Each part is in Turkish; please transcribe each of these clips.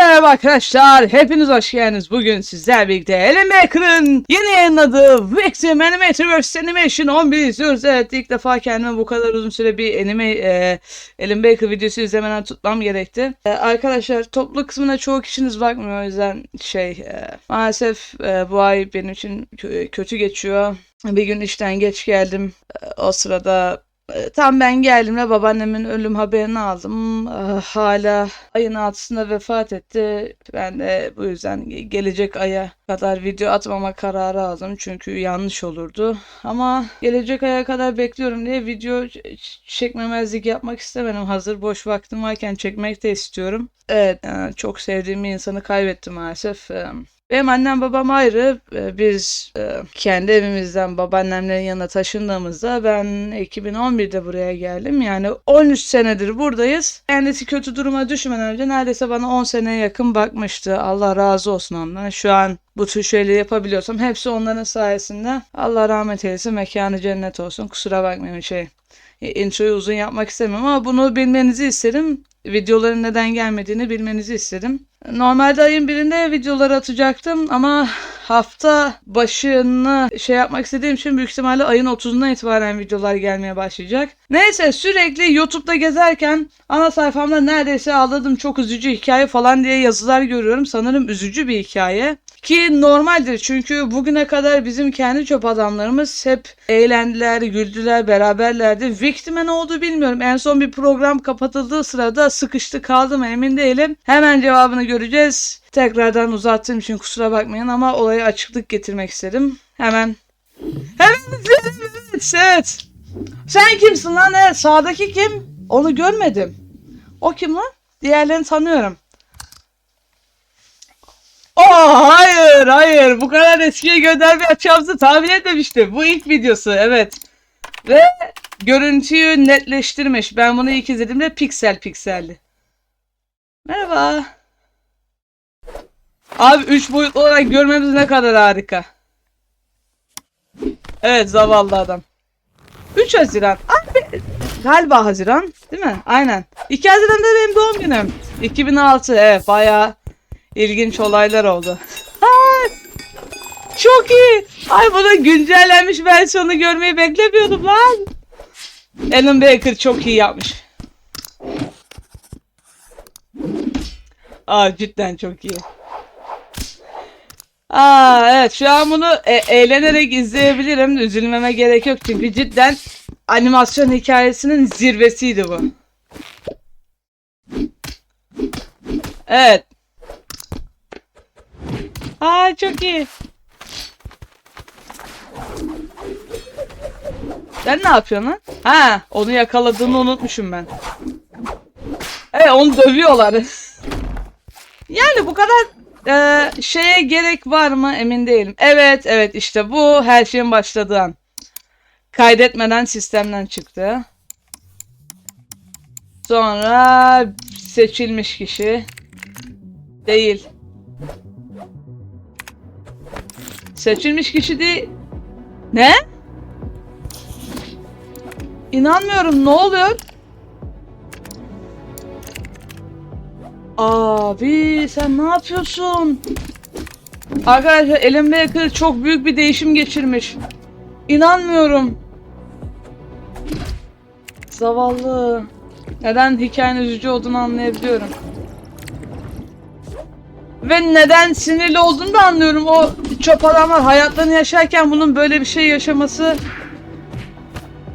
merhaba arkadaşlar. Hepiniz hoş geldiniz. Bugün sizler birlikte Ellen Baker'ın yeni yayınladığı Victim Animatorverse Animation 11 izliyoruz. Evet ilk defa kendime bu kadar uzun süre bir anime e, Ellen Baker videosu izlemeden tutmam gerekti. E, arkadaşlar toplu kısmına çoğu kişiniz bakmıyor. O yüzden şey e, maalesef e, bu ay benim için kö- kötü geçiyor. Bir gün işten geç geldim. E, o sırada Tam ben geldiğimde babaannemin ölüm haberini aldım. Ah, Hala ayın altısında vefat etti. Ben de bu yüzden ge- gelecek aya kadar video atmama kararı aldım. Çünkü yanlış olurdu. Ama gelecek aya kadar bekliyorum diye video çekmemezlik yapmak istemedim. Hazır boş vaktim varken çekmek de istiyorum. Evet, çok sevdiğim bir insanı kaybettim maalesef. Benim annem babam ayrı. Ee, Biz e, kendi evimizden babaannemlerin yanına taşındığımızda ben 2011'de buraya geldim. Yani 13 senedir buradayız. Kendisi kötü duruma düşmeden önce neredeyse bana 10 seneye yakın bakmıştı. Allah razı olsun ondan. Şu an bu tür şeyleri yapabiliyorsam hepsi onların sayesinde. Allah rahmet eylesin. Mekanı cennet olsun. Kusura bakmayın şey. Introyu uzun yapmak istemiyorum ama bunu bilmenizi isterim. Videoların neden gelmediğini bilmenizi istedim. Normalde ayın birinde videoları atacaktım ama hafta başını şey yapmak istediğim için büyük ihtimalle ayın 30'undan itibaren videolar gelmeye başlayacak. Neyse sürekli YouTube'da gezerken ana sayfamda neredeyse ağladım çok üzücü hikaye falan diye yazılar görüyorum. Sanırım üzücü bir hikaye. Ki normaldir çünkü bugüne kadar bizim kendi çöp adamlarımız hep eğlendiler, güldüler, beraberlerdi. Victim'e ne oldu bilmiyorum. En son bir program kapatıldığı sırada sıkıştı kaldı mı emin değilim. Hemen cevabını göreceğiz. Tekrardan uzattığım için kusura bakmayın ama olaya açıklık getirmek istedim. Hemen. Hemen evet, evet. Sen kimsin lan? Evet, sağdaki kim? Onu görmedim. O kim lan? Diğerlerini tanıyorum. Oh hayır hayır bu kadar eskiye gönderme yapacağımızı tahmin etmemiştim. Bu ilk videosu evet. Ve görüntüyü netleştirmiş. Ben bunu ilk izlediğimde piksel pikseldi. Merhaba. Abi 3 boyutlu olarak görmemiz ne kadar harika. Evet zavallı adam. 3 Haziran. Abi galiba Haziran değil mi? Aynen. 2 Haziran'da benim doğum günüm. 2006 evet bayağı ilginç olaylar oldu. Çok iyi. Ay bunun güncellenmiş versiyonu görmeyi beklemiyordum lan. Alan Baker çok iyi yapmış. Aa cidden çok iyi. Aa evet şu an bunu e- eğlenerek izleyebilirim. Üzülmeme gerek yok çünkü cidden animasyon hikayesinin zirvesiydi bu. Evet. Aa çok iyi. Sen ne yapıyorsun lan? Ha, onu yakaladığını unutmuşum ben. Evet, onu dövüyorlar. yani bu kadar e, şeye gerek var mı emin değilim. Evet, evet işte bu her şeyin başladığı an. Kaydetmeden sistemden çıktı. Sonra seçilmiş kişi. Değil. Seçilmiş kişi değil. Ne? İnanmıyorum. Ne oluyor? Abi sen ne yapıyorsun? Arkadaşlar Ellen Baker çok büyük bir değişim geçirmiş. İnanmıyorum. Zavallı. Neden hikayenin üzücü olduğunu anlayabiliyorum. Ve neden sinirli olduğunu da anlıyorum. O çöp adamlar hayatlarını yaşarken bunun böyle bir şey yaşaması...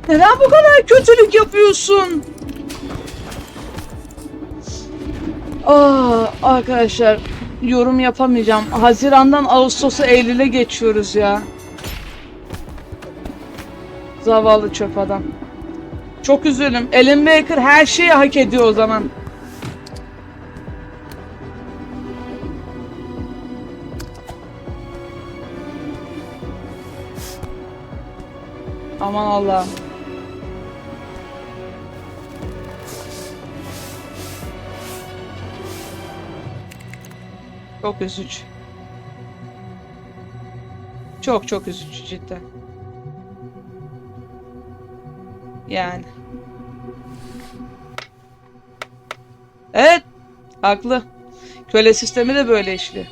Neden bu kadar kötülük yapıyorsun? Aa, arkadaşlar yorum yapamayacağım. Haziran'dan Ağustos'a Eylül'e geçiyoruz ya. Zavallı çöp adam. Çok üzülüm. Ellen Baker her şeyi hak ediyor o zaman. Aman Allah'ım. Çok üzücü. Çok çok üzücü cidden. Yani. Evet. Haklı. Köle sistemi de böyle işliyor.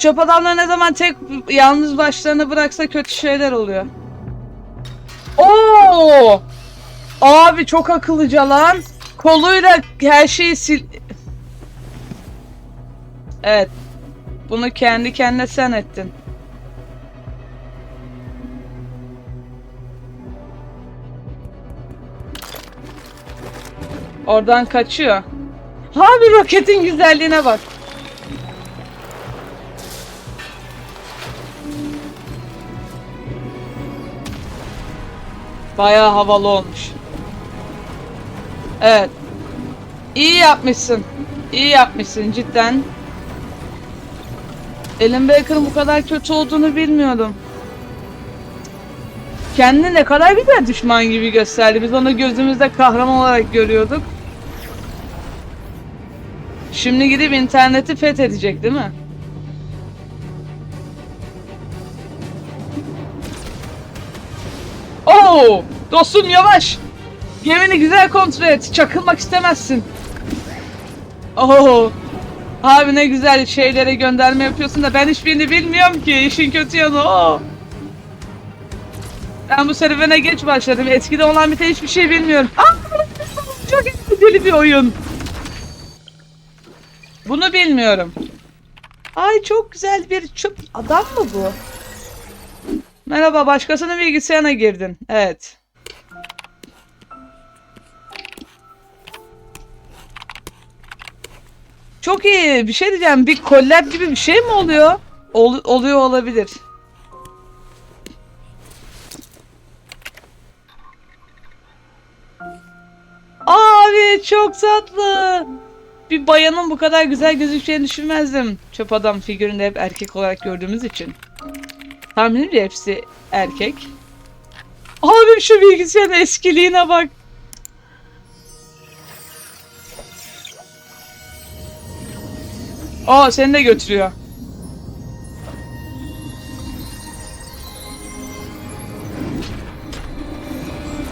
Çöp adamları ne zaman tek yalnız başlarına bıraksa kötü şeyler oluyor. Oo! Abi çok akıllıca lan. Koluyla her şeyi sil... Evet. Bunu kendi kendine sen ettin. Oradan kaçıyor. Abi roketin güzelliğine bak. Bayağı havalı olmuş. Evet. İyi yapmışsın. İyi yapmışsın cidden. Ellen Baker'ın bu kadar kötü olduğunu bilmiyordum. Kendini ne kadar güzel düşman gibi gösterdi. Biz onu gözümüzde kahraman olarak görüyorduk. Şimdi gidip interneti fethedecek değil mi? Oo! Dostum yavaş! Gemini güzel kontrol et. Çakılmak istemezsin. Oo! Abi ne güzel şeylere gönderme yapıyorsun da ben hiçbirini bilmiyorum ki. İşin kötü yanı o. Ben bu serüvene geç başladım. Eskide olan biten hiçbir şey bilmiyorum. Aa, çok eğlenceli bir oyun. Bunu bilmiyorum. Ay çok güzel bir çöp adam mı bu? Merhaba başkasının bilgisayarına girdin. Evet. Çok iyi. Bir şey diyeceğim. Bir collab gibi bir şey mi oluyor? Ol- oluyor olabilir. Abi çok tatlı. Bir bayanın bu kadar güzel gözükeceğini düşünmezdim. Çöp adam figüründe hep erkek olarak gördüğümüz için. Tahminimce hepsi erkek. Abi şu bilgisayarın eskiliğine bak. Aa seni de götürüyor.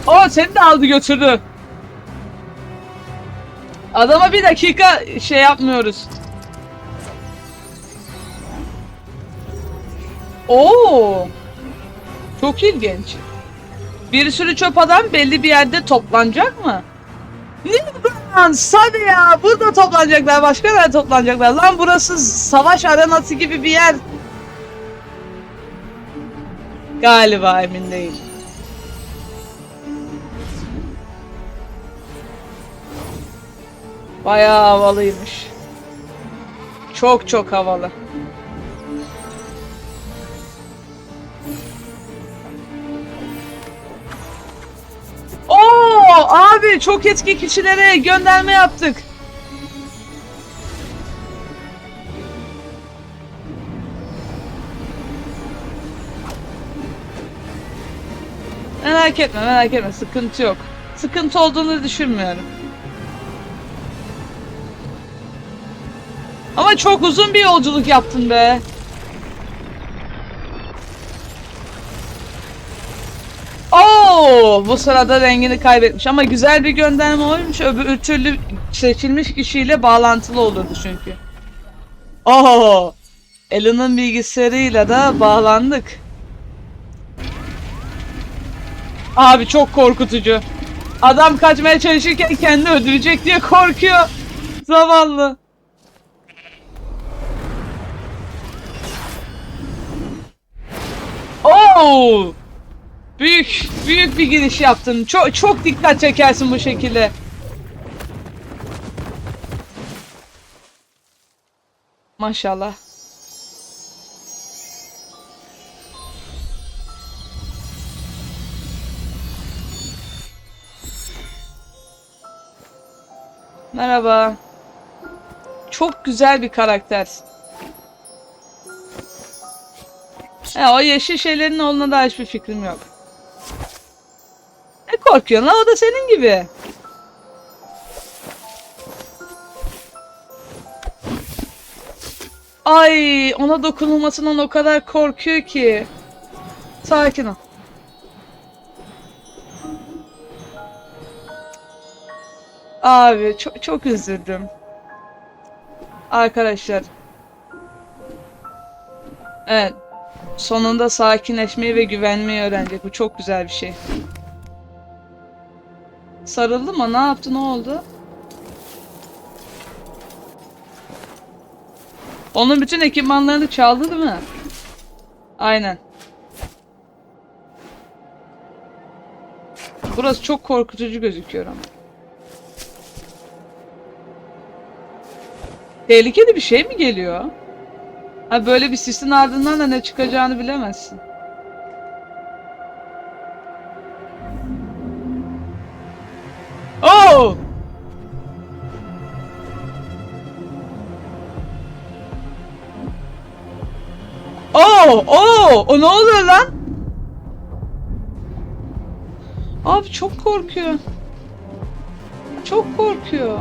Aa seni de aldı götürdü. Adama bir dakika şey yapmıyoruz. Oo. Çok ilginç. Bir sürü çöp adam belli bir yerde toplanacak mı? Lan? Hadi ya. Burada toplanacaklar. Başka yerde toplanacaklar. Lan burası savaş arenası gibi bir yer. Galiba emin değil. Bayağı havalıymış. Çok çok havalı. Abi çok etki kişilere gönderme yaptık. Merak etme merak etme sıkıntı yok. Sıkıntı olduğunu düşünmüyorum. Ama çok uzun bir yolculuk yaptın be. Oo, bu sırada rengini kaybetmiş ama güzel bir gönderme olmuş. Öbür türlü seçilmiş kişiyle bağlantılı olurdu çünkü. Oo, Ellen'ın bilgisayarıyla da bağlandık. Abi çok korkutucu. Adam kaçmaya çalışırken kendini öldürecek diye korkuyor. Zavallı. Oo! Büyük, büyük bir giriş yaptın. Çok çok dikkat çekersin bu şekilde. Maşallah. Merhaba. Çok güzel bir karakter. He, o yeşil şeylerin olduğuna da hiçbir fikrim yok. Ne korkuyorsun lan o da senin gibi. Ay ona dokunulmasından o kadar korkuyor ki. Sakin ol. Abi çok çok üzüldüm. Arkadaşlar. Evet. Sonunda sakinleşmeyi ve güvenmeyi öğrenecek. Bu çok güzel bir şey. Sarıldı mı? Ne yaptı? Ne oldu? Onun bütün ekipmanlarını çaldı değil mi? Aynen. Burası çok korkutucu gözüküyor ama. Tehlikeli bir şey mi geliyor? Ha böyle bir sisin ardından da ne çıkacağını bilemezsin. Oh! O ne oluyor lan? Abi çok korkuyor. Çok korkuyor.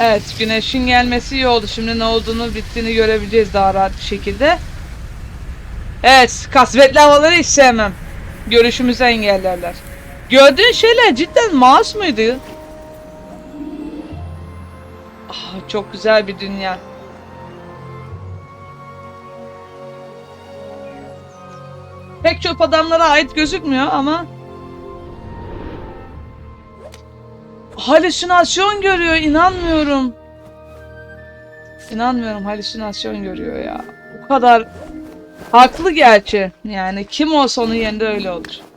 Evet, güneşin gelmesi iyi oldu. Şimdi ne olduğunu, bittiğini görebileceğiz daha rahat bir şekilde. Evet, kasvetli havaları hiç sevmem. Görüşümüzü engellerler. Gördüğün şeyler cidden mouse muydu? Ah, çok güzel bir dünya. Pek çok adamlara ait gözükmüyor ama halüsinasyon görüyor inanmıyorum. İnanmıyorum halüsinasyon görüyor ya. Bu kadar haklı gerçi. Yani kim olsa onun yerinde öyle olur.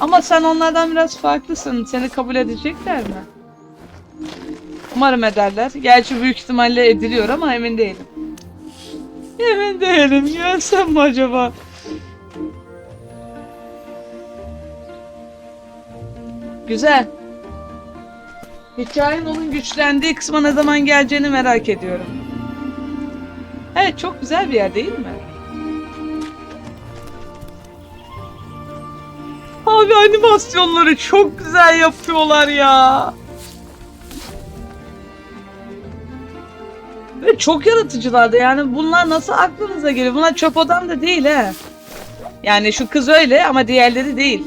Ama sen onlardan biraz farklısın. Seni kabul edecekler mi? Umarım ederler. Gerçi büyük ihtimalle ediliyor ama emin değilim. Emin değilim. Gelsem mi acaba? Güzel. Hikayenin onun güçlendiği kısma ne zaman geleceğini merak ediyorum. Evet çok güzel bir yer değil mi? Abi animasyonları çok güzel yapıyorlar ya. Ve çok yaratıcılardı yani bunlar nasıl aklınıza geliyor? Bunlar çöp adam da değil he. Yani şu kız öyle ama diğerleri değil.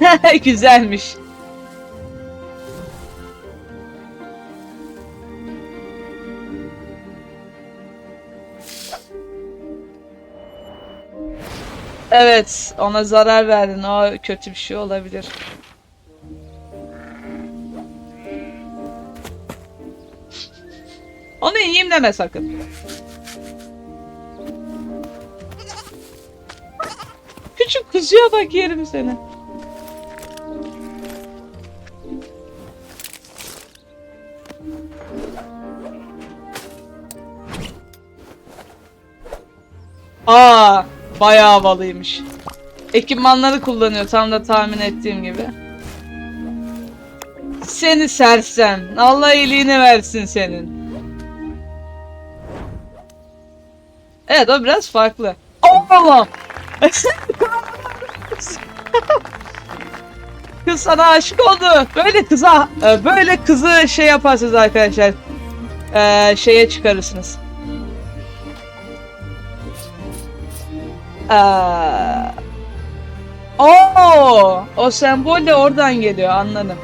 Güzelmiş. Evet, ona zarar verdin. O kötü bir şey olabilir. Onu yiyeyim deme sakın. Küçük kuzuya bak yerim seni. Aa, bayağı havalıymış. Ekipmanları kullanıyor tam da tahmin ettiğim gibi. Seni sersem. Allah iyiliğini versin senin. Evet o biraz farklı. Allah! Kız sana aşık oldu. Böyle kıza, e, böyle kızı şey yaparsınız arkadaşlar. Ee, şeye çıkarırsınız. Aa. Oo, o sembol de oradan geliyor anladım.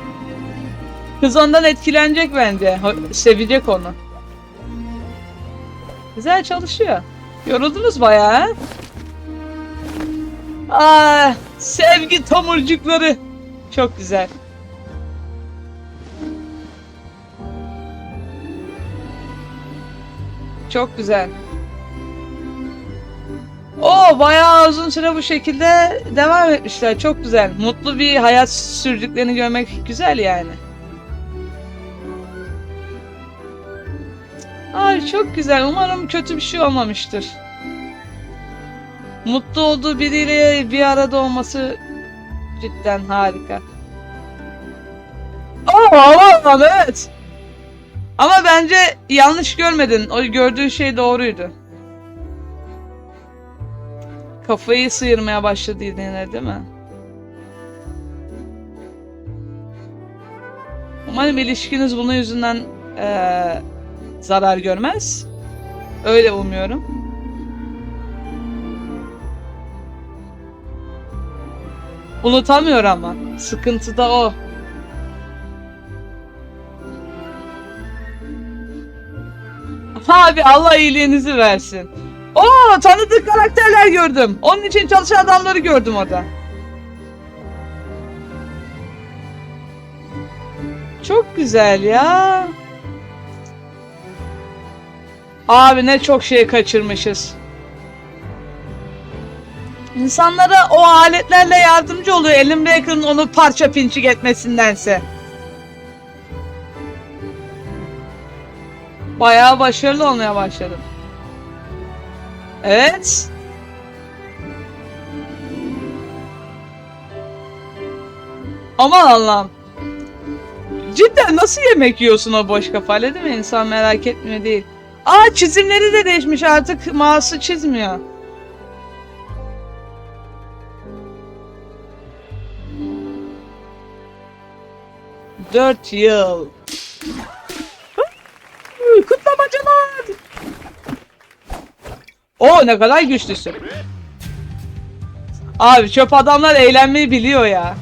Kız ondan etkilenecek bence. Sevecek onu. Güzel çalışıyor. Yoruldunuz bayağı. Aa, sevgi tomurcukları. Çok güzel. Çok güzel. O bayağı uzun süre bu şekilde devam etmişler. Çok güzel. Mutlu bir hayat sürdüklerini görmek güzel yani. Ay çok güzel. Umarım kötü bir şey olmamıştır. Mutlu olduğu biriyle bir arada olması cidden harika. Aa, Allah'ım evet. Ama bence yanlış görmedin. O gördüğün şey doğruydu. Kafayı sıyırmaya başladı yine değil mi? Umarım ilişkiniz bunun yüzünden eee, zarar görmez. Öyle umuyorum. Unutamıyor ama. Sıkıntı da o. Abi Allah iyiliğinizi versin. Oo tanıdık karakterler gördüm. Onun için çalışan adamları gördüm orada. Çok güzel ya. Abi ne çok şey kaçırmışız. İnsanlara o aletlerle yardımcı oluyor. Elim Baker'ın onu parça pinçik etmesindense. Bayağı başarılı olmaya başladım. Evet. Aman Allah'ım. Cidden nasıl yemek yiyorsun o boş kafayla değil mi? İnsan merak etmiyor değil. Aa çizimleri de değişmiş artık mouse'u çizmiyor. Dört yıl. O ne kadar güçlüsün. Abi çöp adamlar eğlenmeyi biliyor ya.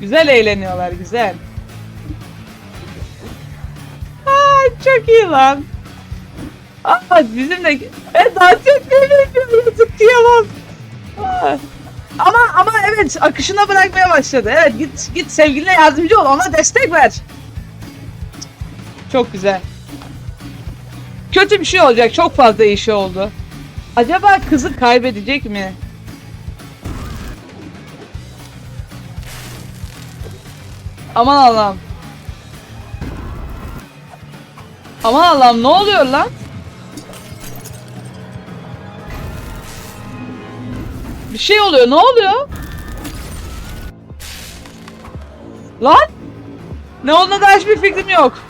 Güzel eğleniyorlar güzel. Aa çok iyi lan. Aa bizim de e, daha çok kıyamam. Aa. Ama ama evet akışına bırakmaya başladı. Evet git git sevgiline yardımcı ol ona destek ver. Çok güzel. Kötü bir şey olacak. Çok fazla işi oldu. Acaba kızı kaybedecek mi? Aman Allah'ım. Aman Allah'ım ne oluyor lan? Bir şey oluyor. Ne oluyor? Lan? Ne olduğuna dair hiçbir fikrim yok.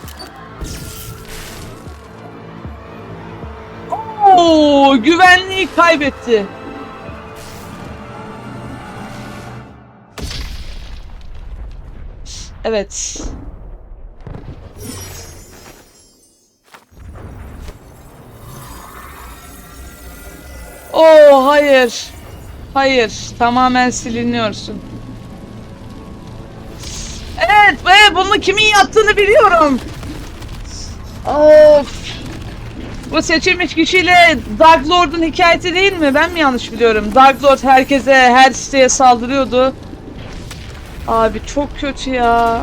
Oo, güvenliği kaybetti. Evet. Oo hayır. Hayır, tamamen siliniyorsun. Evet, ve bunu kimin yaptığını biliyorum. Of. Bu seçilmiş kişiyle Dark Lord'un hikayesi değil mi? Ben mi yanlış biliyorum? Dark Lord herkese, her siteye saldırıyordu. Abi çok kötü ya.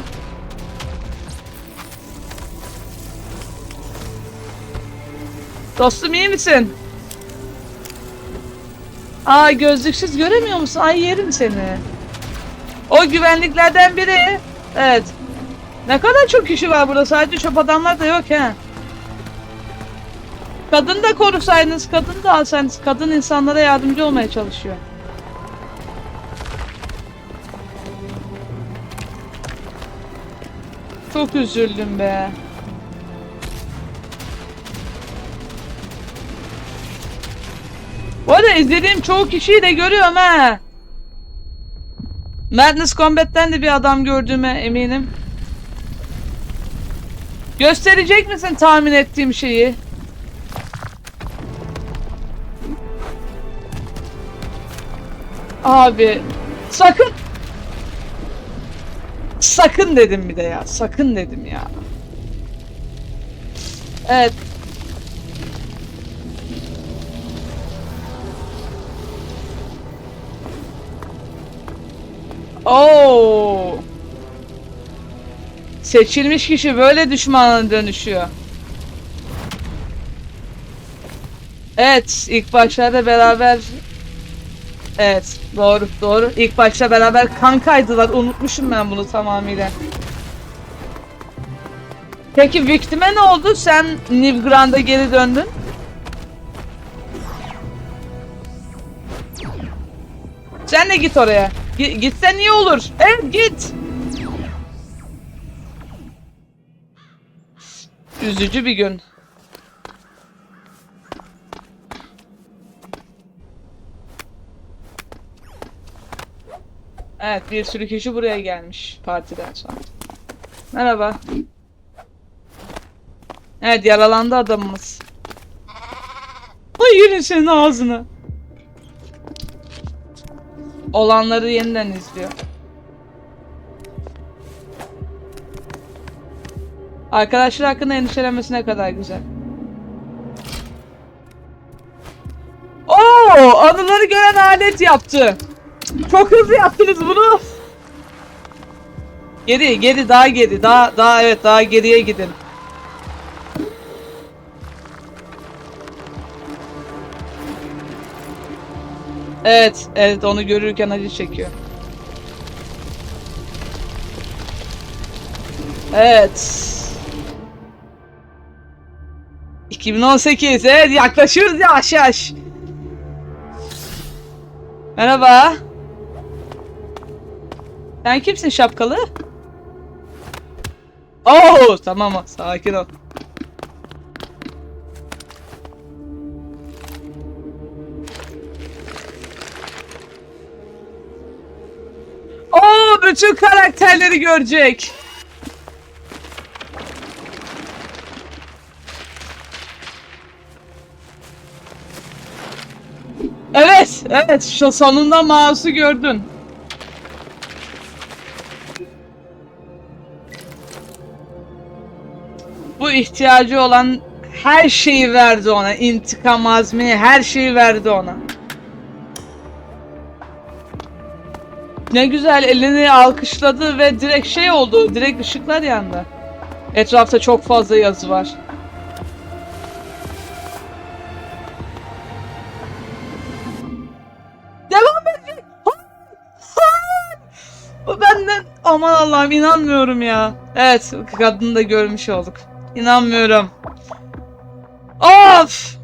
Dostum iyi misin? Aa gözlüksüz göremiyor musun? Ay yerim seni. O güvenliklerden biri. Evet. Ne kadar çok kişi var burada. Sadece çöp adamlar da yok he. Kadın da korusaydınız, kadın da alsaydınız. Kadın insanlara yardımcı olmaya çalışıyor. Çok üzüldüm be. Bu arada izlediğim çoğu kişiyi de görüyorum ha. Madness Combat'ten de bir adam gördüğüme eminim. Gösterecek misin tahmin ettiğim şeyi? Abi sakın sakın dedim bir de ya sakın dedim ya. Evet Oo. Seçilmiş kişi böyle düşmana dönüşüyor. Evet, ilk başlarda beraber Evet, doğru, doğru. İlk başta beraber kankaydılar. Unutmuşum ben bunu tamamıyla. Peki Victim'e ne oldu? Sen Nivgrand'a geri döndün. Sen de git oraya. Gi- gitsen iyi olur. Evet git. Üzücü bir gün. Evet bir sürü kişi buraya gelmiş partiden sonra. Merhaba. Evet yaralandı adamımız. Ay yerin senin ağzını. Olanları yeniden izliyor. Arkadaşlar hakkında endişelenmesi ne kadar güzel. Oo, anıları gören alet yaptı. Çok hızlı yaptınız bunu. Geri, geri, daha geri, daha, daha evet, daha geriye gidin. Evet, evet onu görürken acı çekiyor. Evet. 2018, evet yaklaşıyoruz yavaş yavaş. Merhaba. Sen kimsin şapkalı? Oo, tamam sakin ol. Oo, bütün karakterleri görecek. Evet, evet. Şu sonunda mouse'u gördün. İhtiyacı olan her şeyi verdi ona. İntikam azmi, her şeyi verdi ona. Ne güzel elini alkışladı ve direkt şey oldu. Direkt ışıklar yandı. Etrafta çok fazla yazı var. Devam edecek. Bu benden aman Allah'ım inanmıyorum ya. Evet kadını da görmüş olduk. İnanmıyorum. Of!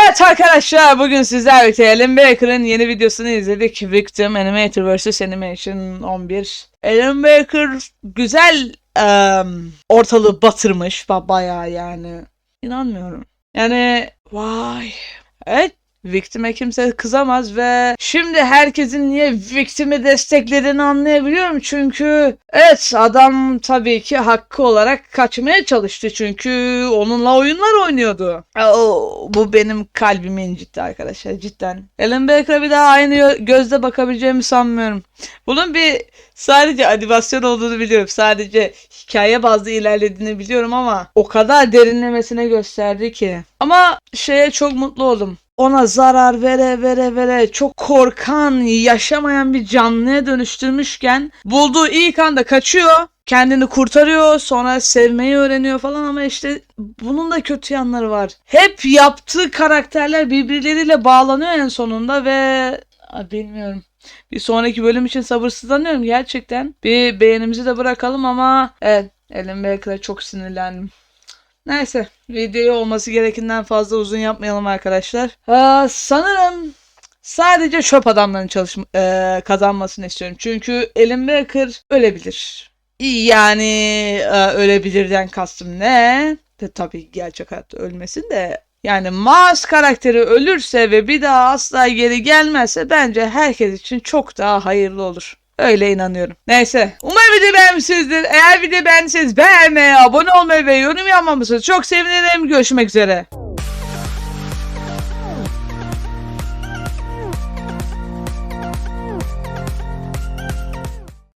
Evet arkadaşlar bugün sizlerle birlikte Alan Baker'ın yeni videosunu izledik. Victim Animator vs Animation 11. Alan Baker güzel em, ortalığı batırmış. Ba bayağı yani. İnanmıyorum. Yani vay. Evet Victim'e kimse kızamaz ve şimdi herkesin niye Victim'i desteklediğini anlayabiliyorum çünkü evet adam tabii ki hakkı olarak kaçmaya çalıştı çünkü onunla oyunlar oynuyordu. Oo, bu benim kalbimi incitti arkadaşlar cidden. Alan Baker'a bir daha aynı gözle bakabileceğimi sanmıyorum. Bunun bir sadece animasyon olduğunu biliyorum. Sadece hikaye bazlı ilerlediğini biliyorum ama o kadar derinlemesine gösterdi ki. Ama şeye çok mutlu oldum ona zarar vere vere vere çok korkan, yaşamayan bir canlıya dönüştürmüşken bulduğu ilk anda kaçıyor. Kendini kurtarıyor, sonra sevmeyi öğreniyor falan ama işte bunun da kötü yanları var. Hep yaptığı karakterler birbirleriyle bağlanıyor en sonunda ve bilmiyorum. Bir sonraki bölüm için sabırsızlanıyorum gerçekten. Bir beğenimizi de bırakalım ama evet Ellen Baker'a çok sinirlendim. Neyse videoyu olması gerekinden fazla uzun yapmayalım arkadaşlar. Aa, sanırım sadece çöp adamların çalışma, eee, kazanmasını istiyorum. Çünkü Ellen Baker ölebilir. Yani e, ölebilirden kastım ne? De tabii gerçek hayatta ölmesin de yani Mars karakteri ölürse ve bir daha asla geri gelmezse bence herkes için çok daha hayırlı olur. Öyle inanıyorum. Neyse. Umarım video beğenmişsinizdir. Eğer video beğendiyseniz beğenmeyi, abone olmayı ve yorum yapmamışsınız. Çok sevinirim. Görüşmek üzere.